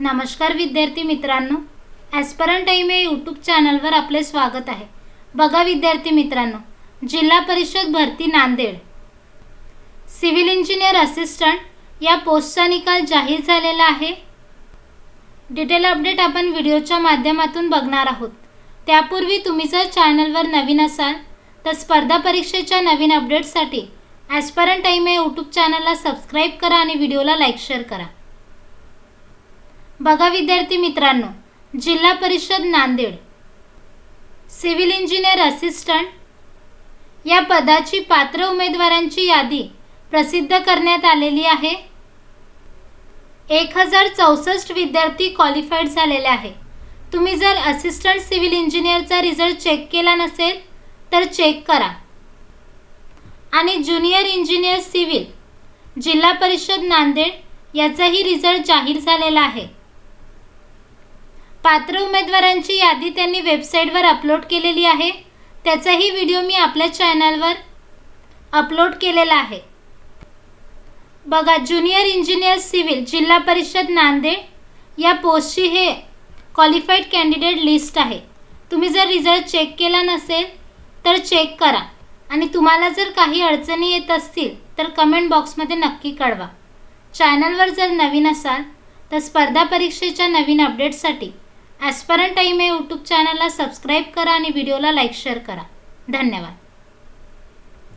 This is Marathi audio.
नमस्कार विद्यार्थी मित्रांनो ॲस्परंट एम ए यूट्यूब चॅनलवर आपले स्वागत आहे. बघा विद्यार्थी मित्रांनो जिल्हा परिषद भरती नांदेड. सिव्हिल इंजिनियर असिस्टंट या पोस्टचा निकाल जाहीर झालेला आहे. डिटेल अपडेट आपण व्हिडिओच्या माध्यमातून बघणार आहोत. त्यापूर्वी तुम्ही जर चॅनलवर नवीन असाल तर स्पर्धा परीक्षेच्या नवीन अपडेटसाठी ॲस्परंट एम ए यूट्यूब चॅनलला सबस्क्राईब करा आणि व्हिडिओला लाईक शेअर करा. बघा विद्यार्थी मित्रांनो जिल्हा परिषद नांदेड. Civil engineer assistant. या पदाची पात्र उमेदवारांची यादी प्रसिद्ध करण्यात आलेली आहे. एक हजार चौसष्ट विद्यार्थी क्वालिफाईड झालेले आहे. तुम्ही जर असिस्टंट सिव्हिल इंजिनियरचा रिझल्ट चेक केला नसेल तर चेक करा. आणि ज्युनियर इंजिनियर सिव्हिल जिल्हा परिषद नांदेड याचाही रिझल्ट जाहीर झालेला आहे. पात्र उमेदवारांची यादी त्यांनी वेबसाईटवर अपलोड केलेली आहे. त्याचाही व्हिडिओ मी आपल्या चॅनलवर अपलोड केलेला आहे. बघा ज्युनियर इंजिनियर सिव्हिल जिल्हा परिषद नांदेड या पोस्टची हे क्वालिफाईड कॅन्डिडेट लिस्ट आहे. तुम्ही जर रिझल्ट चेक केला नसेल तर चेक करा. आणि तुम्हाला जर काही अडचणी येत असतील तर कमेंट बॉक्समध्ये नक्की कळवा. चॅनलवर जर नवीन असाल तर स्पर्धा परीक्षेच्या नवीन अपडेटसाठी ॲस्परंट टाईम या यूट्यूब चॅनलला सबस्क्राईब करा आणि व्हिडिओला लाईक शेअर करा. धन्यवाद.